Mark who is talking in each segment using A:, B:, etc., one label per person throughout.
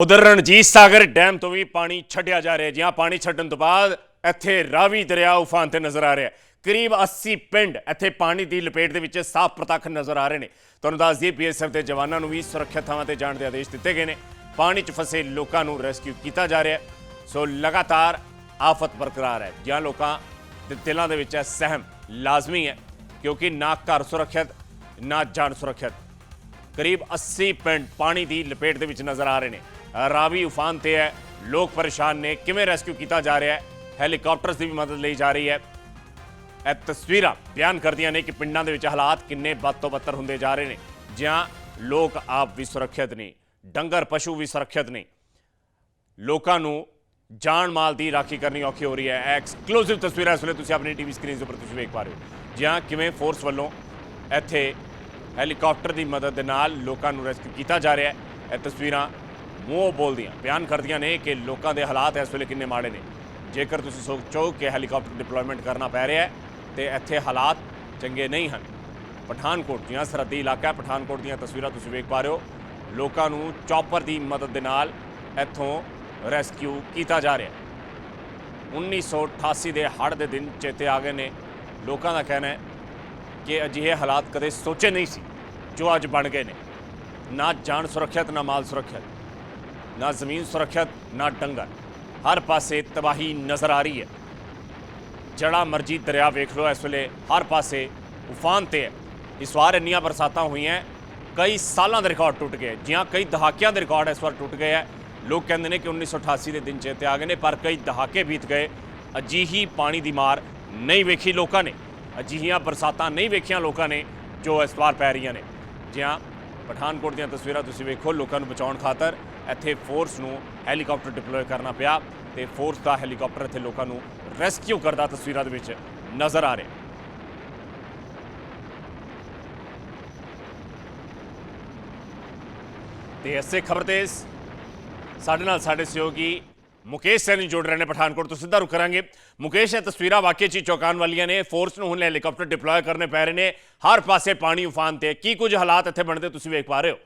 A: ਉਧਰ ਰਣਜੀਤ ਸਾਗਰ ਡੈਮ ਤੋਂ ਵੀ ਪਾਣੀ ਛੱਡਿਆ ਜਾ ਰਿਹਾ ਜਿਹਾ ਪਾਣੀ ਛੱਡਣ ਤੋਂ ਬਾਅਦ ਇੱਥੇ ਰਾਵੀ ਦਰਿਆ ਉਫਾਨ ਤੇ ਨਜ਼ਰ ਆ ਰਿਹਾ। ਕਰੀਬ 80 ਪਿੰਡ ਇੱਥੇ ਪਾਣੀ ਦੀ ਲਪੇਟ ਦੇ ਵਿੱਚ ਸਾਫ਼ ਪ੍ਰਤੱਖ ਨਜ਼ਰ ਆ ਰਹੇ ਨੇ। ਤੁਹਾਨੂੰ ਦੱਸ ਦਈਏ ਬੀਐਸਐਫ ਦੇ ਜਵਾਨਾਂ ਨੂੰ ਵੀ ਸੁਰੱਖਿਅਤ ਥਾਵਾਂ ਤੇ ਜਾਣ ਦੇ ਆਦੇਸ਼ ਦਿੱਤੇ ਗਏ ਨੇ। ਪਾਣੀ 'ਚ ਫਸੇ ਲੋਕਾਂ ਨੂੰ ਰੈਸਕਿਊ ਕੀਤਾ ਜਾ ਰਿਹਾ। ਸੋ ਲਗਾਤਾਰ ਆਫਤ ਬਰਕਰਾਰ ਹੈ। ਜਿਹਾਂ ਲੋਕਾਂ ਦੇ ਦਿਲਾਂ ਦੇ ਵਿੱਚ ਇਹ ਸਹਿਮ ਲਾਜ਼ਮੀ ਹੈ, ਕਿਉਂਕਿ ਨਾ ਘਰ ਸੁਰੱਖਿਅਤ, ਨਾ ਜਾਨ ਸੁਰੱਖਿਅਤ। ਕਰੀਬ 80 ਪਿੰਡ ਪਾਣੀ ਦੀ ਲਪੇਟ ਦੇ ਵਿੱਚ ਨਜ਼ਰ ਆ ਰਹੇ ਨੇ। ਰਾਵੀ ਉਫਾਨ ਤੇ ਹੈ। ਲੋਕ ਪਰੇਸ਼ਾਨ ਨੇ। ਕਿਵੇਂ ਰੈਸਕਿਊ ਕੀਤਾ ਜਾ ਰਿਹਾ ਹੈ? ਹੈਲੀਕਾਪਟਰਸ ਦੀ ਵੀ ਮਦਦ ਲਈ ਜਾ ਰਹੀ ਹੈ। ਇਹ ਤਸਵੀਰਾਂ ਬਿਆਨ ਕਰਦੀਆਂ ਨੇ ਕਿ ਪਿੰਡਾਂ ਦੇ ਵਿੱਚ ਹਾਲਾਤ ਕਿੰਨੇ ਬਦ ਤੋਂ ਬੱਤਰ ਹੁੰਦੇ ਜਾ ਰਹੇ ਨੇ। ਜਿਹਾਂ ਲੋਕ ਆਪ ਵੀ ਸੁਰੱਖਿਅਤ ਨਹੀਂ ਡੰਗਰ, ਪਸ਼ੂ ਵੀ ਸੁਰੱਖਿਅਤ ਨਹੀਂ ਲੋਕਾਂ ਨੂੰ ਜਾਨ ਮਾਲ ਦੀ ਰਾਖੀ ਕਰਨੀ ਔਖੀ ਹੋ ਰਹੀ ਹੈ। ਇਹ ਐਕਸਕਲੂਸਿਵ ਤਸਵੀਰਾਂ ਇਸ ਵੇਲੇ ਤੁਸੀਂ ਆਪਣੀ ਟੀਵੀ ਸਕਰੀਨ ਦੇ ਉੱਪਰ ਤੁਸੀਂ ਵੇਖ ਪਾ ਰਹੇ ਹੋ। ਜਿਹਾਂ ਕਿਵੇਂ ਫੋਰਸ ਵੱਲੋਂ ਇੱਥੇ ਹੈਲੀਕਾਪਟਰ ਦੀ ਮਦਦ ਦੇ ਨਾਲ ਲੋਕਾਂ ਨੂੰ ਰੈਸਕਿਊ ਕੀਤਾ ਜਾ ਰਿਹਾ ਹੈ। ਇਹ ਤਸਵੀਰਾਂ ਮੂੰਹੋਂ ਬੋਲਦੀਆਂ। ਬਿਆਨ ਕਰਦੀਆਂ ਨੇ ਕਿ ਲੋਕਾਂ ਦੇ ਹਾਲਾਤ ਇਸ ਵੇਲੇ ਕਿੰਨੇ ਮਾੜੇ ਨੇ। ਜੇਕਰ ਤੁਸੀਂ ਸੋਚੋ ਕਿ ਹੈਲੀਕਾਪਟਰ ਡਿਪਲੋਇਮੈਂਟ ਕਰਨਾ ਪੈ ਰਿਹਾ ਹੈ, ਤੇ ਇੱਥੇ ਹਾਲਾਤ ਚੰਗੇ ਨਹੀਂ ਹਨ। ਪਠਾਨਕੋਟ ਦੀਆਂ ਸਰਹੱਦੀ ਇਲਾਕਾ ਪਠਾਨਕੋਟ ਦੀਆਂ ਤਸਵੀਰਾਂ ਤੁਸੀਂ ਵੇਖ ਪਾ ਰਹੇ ਹੋ। ਲੋਕਾਂ ਨੂੰ ਚੌਪਰ ਦੀ ਮਦਦ ਦੇ ਨਾਲ ਇੱਥੋਂ ਰੈਸਕਿਊ ਕੀਤਾ ਜਾ ਰਿਹਾ ਹੈ। 1988 ਦੇ ਹੜ੍ਹ ਦੇ ਦਿਨ ਚੇਤੇ ਆ ਗਏ ਨੇ। ਲੋਕਾਂ ਦਾ ਕਹਿਣਾ ਹੈ ਕਿ ਅਜਿਹੇ ਹਾਲਾਤ ਕਦੇ ਸੋਚੇ ਨਹੀਂ ਸੀ ਜੋ ਅੱਜ ਬਣ ਗਏ ਨੇ। ਨਾ ਜਾਨ ਸੁਰੱਖਿਅਤ, ਨਾ ਮਾਲ ਸੁਰੱਖਿਅਤ। ਨਾ ਜ਼ਮੀਨ ਸੁਰੱਖਿਅਤ, ਨਾ ਡੰਗਰ। ਹਰ ਪਾਸੇ ਤਬਾਹੀ ਨਜ਼ਰ ਆ ਰਹੀ ਹੈ। ਜੜਾ ਮਰਜ਼ੀ ਦਰਿਆ ਵੇਖ ਲਓ ਇਸ ਵੇਲੇ, ਹਰ ਪਾਸੇ ਉਫਾਨ ਤੇ ਹੈ। ਇਸ ਵਾਰ ਇੰਨੀਆਂ ਬਰਸਾਤਾਂ ਹੋਈਆਂ, ਕਈ ਸਾਲਾਂ ਦੇ ਰਿਕਾਰਡ ਟੁੱਟ ਗਏ। ਜਿਹਾਂ ਕਈ ਦਹਾਕਿਆਂ ਦੇ ਰਿਕਾਰਡ ਇਸ ਵਾਰ ਟੁੱਟ ਗਏ ਹੈ। ਲੋਕ ਕਹਿੰਦੇ ਨੇ ਕਿ 1988 ਦੇ ਦਿਨ ਚੇਤੇ ਆ ਗਏ ਨੇ, ਪਰ ਕਈ ਦਹਾਕੇ ਬੀਤ ਗਏ, ਅਜਿਹੀ ਪਾਣੀ ਦੀ ਮਾਰ ਨਹੀਂ ਵੇਖੀ ਲੋਕਾਂ ਨੇ। ਅਜਿਹੀਆਂ ਬਰਸਾਤਾਂ ਨਹੀਂ ਵੇਖੀਆਂ ਲੋਕਾਂ ਨੇ ਜੋ ਇਸ ਵਾਰ ਪੈ ਰਹੀਆਂ ਨੇ। ਜਿਹਾਂ ਪਠਾਨਕੋਟ ਦੀਆਂ ਤਸਵੀਰਾਂ ਤੁਸੀਂ ਵੇਖੋ, ਲੋਕਾਂ ਨੂੰ ਬਚਾਉਣ ਖਾਤਰ ਇੱਥੇ ਫੋਰਸ ਨੂੰ ਹੈਲੀਕਾਪਟਰ ਡਿਪਲੋਏ ਕਰਨਾ ਪਿਆ ਤੇ ਫੋਰਸ ਦਾ ਹੈਲੀਕਾਪਟਰ ਇੱਥੇ ਲੋਕਾਂ ਨੂੰ ਰੈਸਕਿਊ ਕਰਦਾ ਤਸਵੀਰਾਂ ਦੇ ਵਿੱਚ ਨਜ਼ਰ ਆ ਰਿਹਾ। ਤੇ ਇਸੇ ਖਬਰ ਤੇ ਸਾਡੇ ਨਾਲ ਸਾਡੇ ਸਹਿਯੋਗੀ ਮੁਕੇਸ਼ ਸੈਣੀ ਜੁੜ ਰਹੇ ਨੇ ਪਠਾਨਕੋਟ ਤੋਂ। ਸਿੱਧਾ ਰੁਕ ਕਰਾਂਗੇ। ਮੁਕੇਸ਼, ਇਹ ਤਸਵੀਰਾਂ ਵਾਕਈ ਚ ਹੀ ਚੌਂਕਾਉਣ ਵਾਲੀਆਂ ਨੇ। ਫੋਰਸ ਨੂੰ ਹੁਣ ਹੈਲੀਕਾਪਟਰ ਡਿਪਲੋਏ ਕਰਨੇ ਪੈ ਰਹੇ ਨੇ। ਹਰ ਪਾਸੇ ਪਾਣੀ ਉਫਾਨ ਤੇ ਕੀ ਕੁਝ ਹਾਲਾਤ ਇੱਥੇ ਬਣਦੇ ਤੁਸੀਂ ਵੇਖ ਪਾ ਰਹੇ ਹੋ?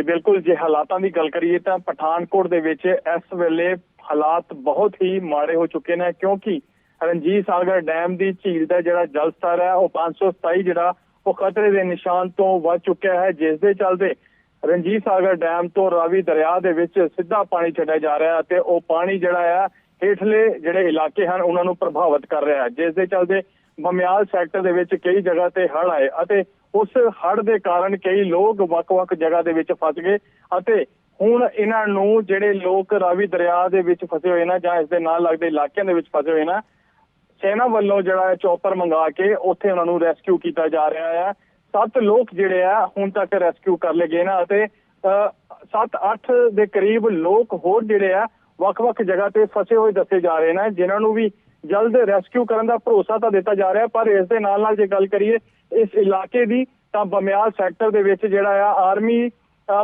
B: ਜੀ ਬਿਲਕੁਲ ਜੇ ਹਾਲਾਤਾਂ ਦੀ ਗੱਲ ਕਰੀਏ ਤਾਂ ਪਠਾਨਕੋਟ ਦੇ ਵਿੱਚ ਇਸ ਵੇਲੇ ਹਾਲਾਤ ਬਹੁਤ ਹੀ ਮਾੜੇ ਹੋ ਚੁੱਕੇ ਨੇ ਕਿਉਂਕਿ ਰਣਜੀਤ ਸਾਗਰ ਡੈਮ ਦੀ ਝੀਲ ਦਾ ਜਿਹੜਾ ਜਲ ਸਤਰ ਹੈ, ਉਹ 527 ਜਿਹੜਾ ਉਹ ਖਤਰੇ ਦੇ ਨਿਸ਼ਾਨ ਤੋਂ ਵੱਧ ਚੁੱਕਿਆ ਹੈ, ਜਿਸ ਦੇ ਚੱਲਦੇ ਰਣਜੀਤ ਸਾਗਰ ਡੈਮ ਤੋਂ ਰਾਵੀ ਦਰਿਆ ਦੇ ਵਿੱਚ ਸਿੱਧਾ ਪਾਣੀ ਛੱਡਿਆ ਜਾ ਰਿਹਾ ਹੈ ਤੇ ਉਹ ਪਾਣੀ ਜਿਹੜਾ ਹੈ, ਹੇਠਲੇ ਜਿਹੜੇ ਇਲਾਕੇ ਹਨ, ਉਹਨਾਂ ਨੂੰ ਪ੍ਰਭਾਵਿਤ ਕਰ ਰਿਹਾ ਹੈ। ਜਿਸ ਦੇ ਚੱਲਦੇ ਬਮਿਆਲ ਸੈਕਟਰ ਦੇ ਵਿੱਚ ਕਈ ਜਗ੍ਹਾ ਤੇ ਹੜ ਆਏ ਅਤੇ ਉਸ ਹੜ੍ਹ ਦੇ ਕਾਰਨ ਕਈ ਲੋਕ ਵੱਖ-ਵੱਖ ਜਗ੍ਹਾ ਦੇ ਵਿੱਚ ਫਸ ਗਏ ਅਤੇ ਹੁਣ ਇਹਨਾਂ ਨੂੰ ਜਿਹੜੇ ਲੋਕ ਰਾਵੀ ਦਰਿਆ ਦੇ ਵਿੱਚ ਫਸੇ ਹੋਏ ਨੇ ਜਾਂ ਇਸ ਦੇ ਨਾਲ ਲੱਗਦੇ ਇਲਾਕਿਆਂ ਦੇ ਵਿੱਚ ਫਸੇ ਹੋਏ ਨੇ, ਸੈਨਾ ਵੱਲੋਂ ਜਿਹੜਾ ਚੌਪਰ ਮੰਗਾ ਕੇ ਉੱਥੇ ਉਹਨਾਂ ਨੂੰ ਰੈਸਕਿਊ ਕੀਤਾ ਜਾ ਰਿਹਾ ਹੈ। ਸੱਤ ਲੋਕ ਜਿਹੜੇ ਆ ਹੁਣ ਤੱਕ ਰੈਸਕਿਊ ਕਰ ਲਏ ਗਏ ਨੇ ਅਤੇ 7-8 ਦੇ ਕਰੀਬ ਲੋਕ ਹੋਰ ਜਿਹੜੇ ਆ ਵੱਖ-ਵੱਖ ਜਗ੍ਹਾ ਤੇ ਫਸੇ ਹੋਏ ਦੱਸੇ ਜਾ ਰਹੇ ਨੇ, ਜਿਨ੍ਹਾਂ ਨੂੰ ਵੀ ਜਲਦ ਰੈਸਕਿਊ ਕਰਨ ਦਾ ਭਰੋਸਾ ਤਾਂ ਦਿੱਤਾ ਜਾ ਰਿਹਾ, ਪਰ ਇਸ ਦੇ ਨਾਲ ਨਾਲ ਜੇ ਗੱਲ ਕਰੀਏ ਇਸ ਇਲਾਕੇ ਦੀ, ਤਾਂ ਬਮਿਆਲ ਸੈਕਟਰ ਦੇ ਵਿੱਚ ਜਿਹੜਾ ਆ ਆਰਮੀ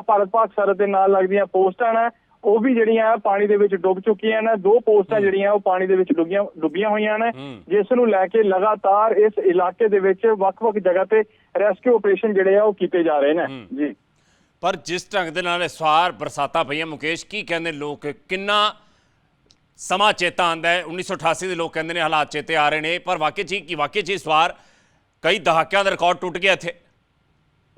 B: ਭਾਰਤ ਪਾਕ ਸਰਹੱਦ ਦੇ ਨਾਲ ਲੱਗਦੀਆਂ ਪੋਸਟਾਂ ਨੇ ਉਹ ਵੀ ਜਿਹੜੀਆਂ ਪਾਣੀ ਦੇ ਵਿੱਚ ਡੁੱਬ ਚੁੱਕੀਆਂ ਨੇ ਦੋ ਪੋਸਟਾਂ ਜਿਹੜੀਆਂ ਉਹ ਪਾਣੀ ਦੇ ਵਿੱਚ ਡੁੱਬੀਆਂ ਡੁੱਬੀਆਂ ਹੋਈਆਂ ਨੇ। ਜਿਸ ਨੂੰ ਲੈ ਕੇ ਲਗਾਤਾਰ ਇਸ ਇਲਾਕੇ ਦੇ ਵਿੱਚ ਵੱਖ-ਵੱਖ ਜਗ੍ਹਾ ਤੇ ਰੈਸਕਿਊ ਆਪਰੇਸ਼ਨ ਜਿਹੜੇ ਆ ਉਹ ਕੀਤੇ ਜਾ ਰਹੇ ਨੇ। ਜੀ।
A: ਪਰ ਜਿਸ ਢੰਗ ਦੇ ਨਾਲ ਇਸ ਵਾਰ ਬਰਸਾਤਾਂ ਪਈਆਂ ਮੁਕੇਸ਼ ਕੀ ਕਹਿੰਦੇ ਲੋਕ? ਕਿੰਨਾ ਸਮਾਂ ਚੇਤਾ ਆਂਦਾ ਹੈ? 1988 ਦੇ ਲੋਕ ਕਹਿੰਦੇ ਨੇ ਹਾਲਾਤ ਚੇਤੇ ਆ ਰਹੇ ਨੇ ਪਰ ਵਾਕਈ ਜੀ ਕੀ ਵਾਕਈ ਜੀ ਇਸ ਵਾਰ ਕਈ ਦਹਾਕਿਆਂ ਦਾ ਰਿਕਾਰਡ ਟੁੱਟ ਗਿਆ ਇੱਥੇ।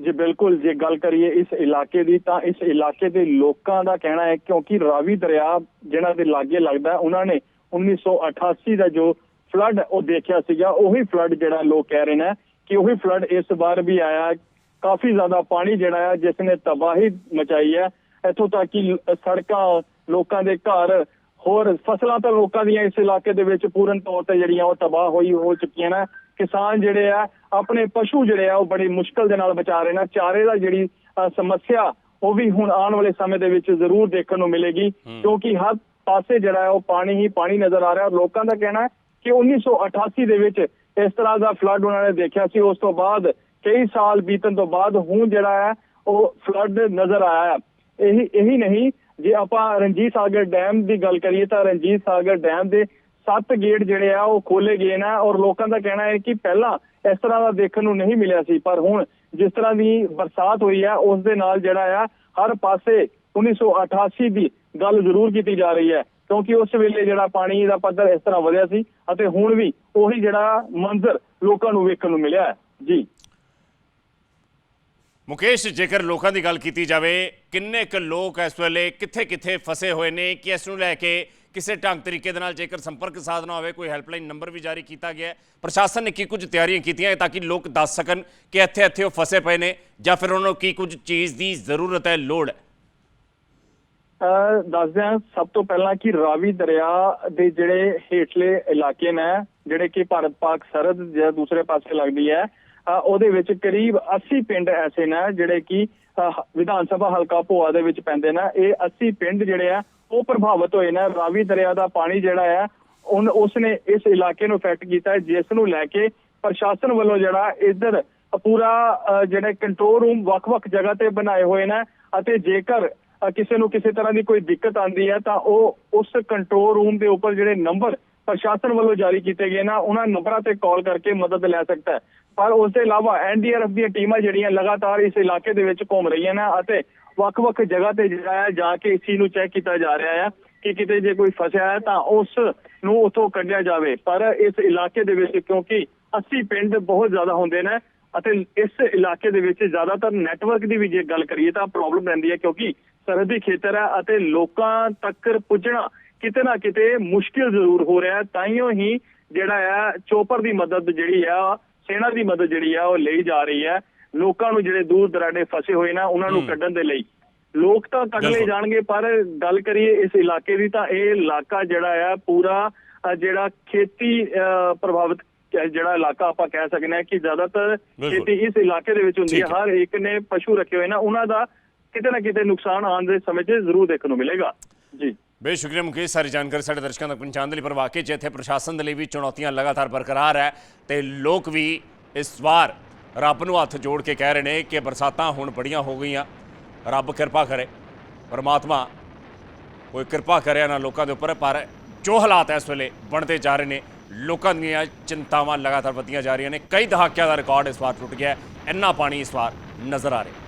B: ਜੀ ਬਿਲਕੁਲ ਜੇ ਗੱਲ ਕਰੀਏ ਇਸ ਇਲਾਕੇ ਦੀ, ਤਾਂ ਇਸ ਇਲਾਕੇ ਦੇ ਲੋਕਾਂ ਦਾ ਕਹਿਣਾ ਹੈ ਕਿਉਂਕਿ ਰਾਵੀ ਦਰਿਆ ਜਿਹਨਾਂ ਦੇ ਲਾਗੇ ਲੱਗਦਾ ਉਹਨਾਂ ਨੇ 1988 ਦਾ ਜੋ ਫਲੱਡ ਉਹ ਦੇਖਿਆ ਸੀਗਾ, ਉਹੀ ਫਲੱਡ ਜਿਹੜਾ ਲੋਕ ਕਹਿ ਰਹੇ ਨੇ ਕਿ ਉਹੀ ਫਲੱਡ ਇਸ ਵਾਰ ਵੀ ਆਇਆ ਕਾਫੀ ਜ਼ਿਆਦਾ ਪਾਣੀ ਜਿਹੜਾ ਹੈ, ਜਿਸ ਨੇ ਤਬਾਹੀ ਮਚਾਈ ਹੈ। ਇੱਥੋਂ ਤੱਕ ਕਿ ਸੜਕਾਂ, ਲੋਕਾਂ ਦੇ ਘਰ, ਹੋਰ ਫਸਲਾਂ ਤਾਂ ਲੋਕਾਂ ਦੀਆਂ ਇਸ ਇਲਾਕੇ ਦੇ ਵਿੱਚ ਪੂਰਨ ਤੌਰ ਤੇ ਜਿਹੜੀਆਂ ਉਹ ਤਬਾਹ ਹੋਈ ਹੋ ਚੁੱਕੀਆਂ ਨੇ। ਕਿਸਾਨ ਜਿਹੜੇ ਆ ਆਪਣੇ ਪਸ਼ੂ ਜਿਹੜੇ ਆ ਉਹ ਬੜੀ ਮੁਸ਼ਕਲ ਦੇ ਨਾਲ ਬਚਾ ਰਹੇ ਨੇ। ਚਾਰੇ ਦਾ ਜਿਹੜੀ ਸਮੱਸਿਆ ਉਹ ਵੀ ਹੁਣ ਆਉਣ ਵਾਲੇ ਸਮੇਂ ਦੇ ਵਿੱਚ ਜ਼ਰੂਰ ਦੇਖਣ ਨੂੰ ਮਿਲੇਗੀ। ਕਿਉਂਕਿ ਹਰ ਪਾਸੇ ਜਿਹੜਾ ਹੈ ਉਹ ਪਾਣੀ ਹੀ ਪਾਣੀ ਨਜ਼ਰ ਆ ਰਿਹਾ। ਲੋਕਾਂ ਦਾ ਕਹਿਣਾ ਹੈ ਕਿ 1988 ਦੇ ਵਿੱਚ ਇਸ ਤਰ੍ਹਾਂ ਦਾ ਫਲੱਡ ਉਹਨਾਂ ਨੇ ਦੇਖਿਆ ਸੀ। ਉਸ ਤੋਂ ਬਾਅਦ ਕਈ ਸਾਲ ਬੀਤਣ ਤੋਂ ਬਾਅਦ ਹੁਣ ਜਿਹੜਾ ਹੈ ਉਹ ਫਲੱਡ ਨਜ਼ਰ ਆਇਆ ਹੈ। ਇਹੀ ਇਹੀ ਨਹੀਂ ਜੇ ਆਪਾਂ ਰਣਜੀਤ ਸਾਗਰ ਡੈਮ ਦੀ ਗੱਲ ਕਰੀਏ ਤਾਂ ਰਣਜੀਤ ਸਾਗਰ ਡੈਮ ਦੇ ਸੱਤ ਗੇਟ ਜਿਹੜੇ ਆ, ਉਹ ਖੋਲੇ ਗਏ ਨੇ ਔਰ ਲੋਕਾਂ ਦਾ ਕਹਿਣਾ ਹੈ ਕਿ ਪਹਿਲਾਂ ਇਸ ਤਰ੍ਹਾਂ ਦਾ ਦੇਖਣ ਨੂੰ ਨਹੀਂ ਮਿਲਿਆ ਸੀ, ਪਰ ਹੁਣ ਜਿਸ ਤਰ੍ਹਾਂ ਦੀ ਬਰਸਾਤ ਹੋਈ ਹੈ ਉਸ ਦੇ ਨਾਲ ਜਿਹੜਾ ਆ, ਹਰ ਪਾਸੇ 1988 ਦੀ ਗੱਲ ਜ਼ਰੂਰ ਕੀਤੀ ਜਾ ਰਹੀ ਹੈ, ਕਿਉਂਕਿ ਉਸ ਵੇਲੇ ਜਿਹੜਾ ਪਾਣੀ ਦਾ ਪੱਧਰ ਇਸ ਤਰ੍ਹਾਂ ਵਧਿਆ ਸੀ ਅਤੇ ਹੁਣ ਵੀ ਉਹੀ ਜਿਹੜਾ ਮੰਜ਼ਰ ਲੋਕਾਂ ਨੂੰ ਵੇਖਣ ਨੂੰ ਮਿਲਿਆ ਹੈ। ਜੀ।
A: ਮੁਕੇਸ਼, ਜੇਕਰ ਲੋਕਾਂ ਦੀ ਗੱਲ ਕੀਤੀ ਜਾਵੇ, ਕਿੰਨੇ ਕੁ ਲੋਕ ਇਸ ਵੇਲੇ ਕਿੱਥੇ ਕਿੱਥੇ ਫਸੇ ਹੋਏ ਨੇ, ਕਿ ਇਸ ਨੂੰ ਲੈ ਕੇ ਕਿਸੇ ਢੰਗ ਤਰੀਕੇ ਦੇ ਨਾਲ ਜੇਕਰ ਸੰਪਰਕ ਸਾਧਨਾ ਹੋਵੇ, ਕੋਈ ਹੈਲਪਲਾਈਨ ਨੰਬਰ ਵੀ ਜਾਰੀ ਕੀਤਾ ਗਿਆ ਹੈ। ਪ੍ਰਸ਼ਾਸਨ ਨੇ ਕੀ ਕੁਝ ਤਿਆਰੀਆਂ ਕੀਤੀਆਂ ਹੈ ਤਾਂ ਕਿ ਲੋਕ ਦੱਸ ਸਕਣ ਕਿ ਇੱਥੇ ਇੱਥੇ ਉਹ ਫਸੇ ਪਏ ਨੇ ਜਾਂ ਫਿਰ ਉਹਨਾਂ ਨੂੰ ਕੀ ਕੁਝ ਚੀਜ਼ ਦੀ ਜ਼ਰੂਰਤ ਹੈ, ਲੋੜ ਹੈ?
B: ਦੱਸਦੇ ਹਾਂ ਸਭ ਤੋਂ ਪਹਿਲਾਂ ਕਿ ਰਾਵੀ ਦਰਿਆ ਦੇ ਜਿਹੜੇ ਹੇਠਲੇ ਇਲਾਕੇ ਨੇ, ਜਿਹੜੇ ਕਿ ਭਾਰਤ ਪਾਕ ਸਰਹੱਦ ਜਾਂ ਦੂਸਰੇ ਪਾਸੇ ਲੱਗਦੀ ਹੈ ਉਹਦੇ ਵਿੱਚ ਕਰੀਬ 80 ਪਿੰਡ ਐਸੇ ਨੇ ਜਿਹੜੇ ਕਿ ਵਿਧਾਨ ਸਭਾ ਹਲਕਾ ਭੋਆ ਦੇ ਵਿੱਚ ਪੈਂਦੇ ਨੇ। ਇਹ 80 ਪਿੰਡ ਜਿਹੜੇ ਆ ਉਹ ਪ੍ਰਭਾਵਿਤ ਹੋਏ ਨੇ, ਰਾਵੀ ਦਰਿਆ ਦਾ ਪਾਣੀ ਜਿਹੜਾ ਹੈ, ਉਨ ਉਸ ਇਸ ਇਲਾਕੇ ਨੂੰ ਅਫੈਕਟ ਕੀਤਾ ਹੈ, ਜਿਸ ਨੂੰ ਲੈ ਕੇ ਪ੍ਰਸ਼ਾਸਨ ਵੱਲੋਂ ਜਿਹੜਾ ਇਧਰ ਪੂਰਾ ਜਿਹੜੇ ਕੰਟਰੋਲ ਰੂਮ ਵੱਖ-ਵੱਖ ਜਗ੍ਹਾ ਤੇ ਬਣਾਏ ਹੋਏ ਨੇ ਅਤੇ ਜੇਕਰ ਕਿਸੇ ਨੂੰ ਕਿਸੇ ਤਰ੍ਹਾਂ ਦੀ ਕੋਈ ਦਿੱਕਤ ਆਉਂਦੀ ਹੈ, ਤਾਂ ਉਹ ਉਸ ਕੰਟਰੋਲ ਰੂਮ ਦੇ ਉੱਪਰ ਜਿਹੜੇ ਨੰਬਰ ਪ੍ਰਸ਼ਾਸਨ ਵੱਲੋਂ ਜਾਰੀ ਕੀਤੇ ਗਏ ਨਾ, ਉਹਨਾਂ ਨੰਬਰਾਂ ਤੇ ਕਾਲ ਕਰਕੇ ਮਦਦ ਲੈ ਸਕਦਾ ਹੈ। ਪਰ ਉਸ ਦੇ ਇਲਾਵਾ ਐਨਡੀਆਰਐਫ ਦੀਆਂ ਟੀਮਾਂ ਜਿਹੜੀਆਂ ਲਗਾਤਾਰ ਇਸ ਇਲਾਕੇ ਦੇ ਵਿੱਚ ਘੁੰਮ ਰਹੀਆਂ ਨੇ ਅਤੇ ਵੱਖ-ਵੱਖ ਜਗ੍ਹਾ ਤੇ ਜਿਹੜਾ ਹੈ ਜਾ ਕੇ ਇਸ ਚੀਜ਼ ਨੂੰ ਚੈੱਕ ਕੀਤਾ ਜਾ ਰਿਹਾ ਹੈ ਕਿ ਕਿਤੇ ਜੇ ਕੋਈ ਫਸਿਆ ਹੈ ਤਾਂ ਉਸ ਨੂੰ ਉਥੋਂ ਕੱਢਿਆ ਜਾਵੇ। ਪਰ ਇਸ ਇਲਾਕੇ ਦੇ ਵਿੱਚ ਕਿਉਂਕਿ 80 ਪਿੰਡ ਬਹੁਤ ਜ਼ਿਆਦਾ ਹੁੰਦੇ ਨੇ ਅਤੇ ਇਸ ਇਲਾਕੇ ਦੇ ਵਿੱਚ ਜ਼ਿਆਦਾਤਰ ਨੈਟਵਰਕ ਦੀ ਵੀ ਜੇ ਗੱਲ ਕਰੀਏ ਤਾਂ ਪ੍ਰੋਬਲਮ ਰਹਿੰਦੀ ਹੈ ਕਿਉਂਕਿ ਸਰਹੱਦੀ ਖੇਤਰ ਹੈ ਅਤੇ ਲੋਕਾਂ ਤੱਕ ਪੁੱਜਣਾ ਕਿਤੇ ਨਾ ਕਿਤੇ ਮੁਸ਼ਕਿਲ ਜ਼ਰੂਰ ਹੋ ਰਿਹਾ ਹੈ। ਤਾਈਓ ਹੀ ਜਿਹੜਾ ਹੈ ਚੋਪਰ ਦੀ ਮਦਦ ਜਿਹੜੀ ਆ ਸੈਨਾ ਦੀ ਮਦਦ ਜਿਹੜੀ ਆ ਉਹ ਲਈ ਜਾ ਰਹੀ ਹੈ। ਲੋਕਾਂ ਨੂੰ ਜਿਹੜੇ ਦੂਰ ਦਰਾਡੇ ਫਸੇ ਹੋਏ ਨਾ ਉਹਨਾਂ ਨੂੰ। ਕੱਢਣ ਦੇ ਲਈ ਲੋਕ ਤਾਂ ਕੱਢ ਲਏ। ਜਾਣਗੇ ਪਰ ਗੱਲ ਕਰੀਏ ਇਸ ਇਲਾਕੇ ਦੀ ਤਾਂ ਇਹ ਇਲਾਕਾ ਜਿਹੜਾ ਆ ਪੂਰਾ ਜਿਹੜਾ ਖੇਤੀ ਪ੍ਰਭਾਵਿਤ ਜਿਹੜਾ ਇਲਾਕਾ ਆਪਾਂ ਕਹਿ ਸਕਦੇ ਹਾਂ ਕਿ ਜ਼ਿਆਦਾਤਰ। ਖੇਤੀ ਇਸ ਇਲਾਕੇ ਦੇ ਵਿੱਚ ਹੁੰਦੀ ਹੈ। ਹਰ ਇੱਕ ਨੇ ਪਸ਼ੂ ਰੱਖੇ ਹੋਏ ਨੇ ਉਹਨਾਂ ਦਾ ਕਿਤੇ ਨਾ ਕਿਤੇ ਨੁਕਸਾਨ ਆਉਣ ਦੇ ਸਮੇਂ 'ਚ ਜ਼ਰੂਰ ਦੇਖਣ ਨੂੰ ਮਿਲੇਗਾ ਜੀ
A: ਬੇ ਸ਼ੁਕਰੀਆ ਮੁਕੇਸ਼ ਸਾਰੀ ਜਾਣਕਾਰੀ ਸਾਡੇ ਦਰਸ਼ਕਾਂ ਤੱਕ ਪਹੁੰਚਾਉਣ ਦੇ ਲਈ ਪਰ ਵਾਕਈ ਇੱਥੇ ਪ੍ਰਸ਼ਾਸਨ ਦੇ ਲਈ ਵੀ ਚੁਣੌਤੀਆਂ ਲਗਾਤਾਰ ਬਰਕਰਾਰ ਹੈ ਤੇ ਲੋਕ ਵੀ ਇਸ ਵਾਰ ਰੱਬ ਨੂੰ ਹੱਥ ਜੋੜ ਕੇ ਕਹਿ ਰਹੇ ਨੇ ਕਿ ਬਰਸਾਤਾਂ ਹੁਣ ਬੜੀਆਂ ਹੋ ਗਈਆਂ। ਰੱਬ ਕਿਰਪਾ ਕਰੇ। ਪਰਮਾਤਮਾ ਕੋਈ ਕਿਰਪਾ ਕਰਿਆ ਨਾ ਲੋਕਾਂ ਦੇ ਉੱਪਰ, ਪਰ ਜੋ ਹਾਲਾਤ ਇਸ ਵੇਲੇ ਬਣਦੇ ਜਾ ਰਹੇ ਨੇ, ਲੋਕਾਂ ਦੀਆਂ ਚਿੰਤਾਵਾਂ ਲਗਾਤਾਰ ਵੱਧਦੀਆਂ ਜਾ ਰਹੀਆਂ ਨੇ। ਕਈ ਦਹਾਕਿਆਂ ਦਾ ਰਿਕਾਰਡ ਇਸ ਵਾਰ ਟੁੱਟ ਗਿਆ ਇੰਨਾ ਪਾਣੀ ਇਸ ਵਾਰ ਨਜ਼ਰ ਆ ਰਿਹਾ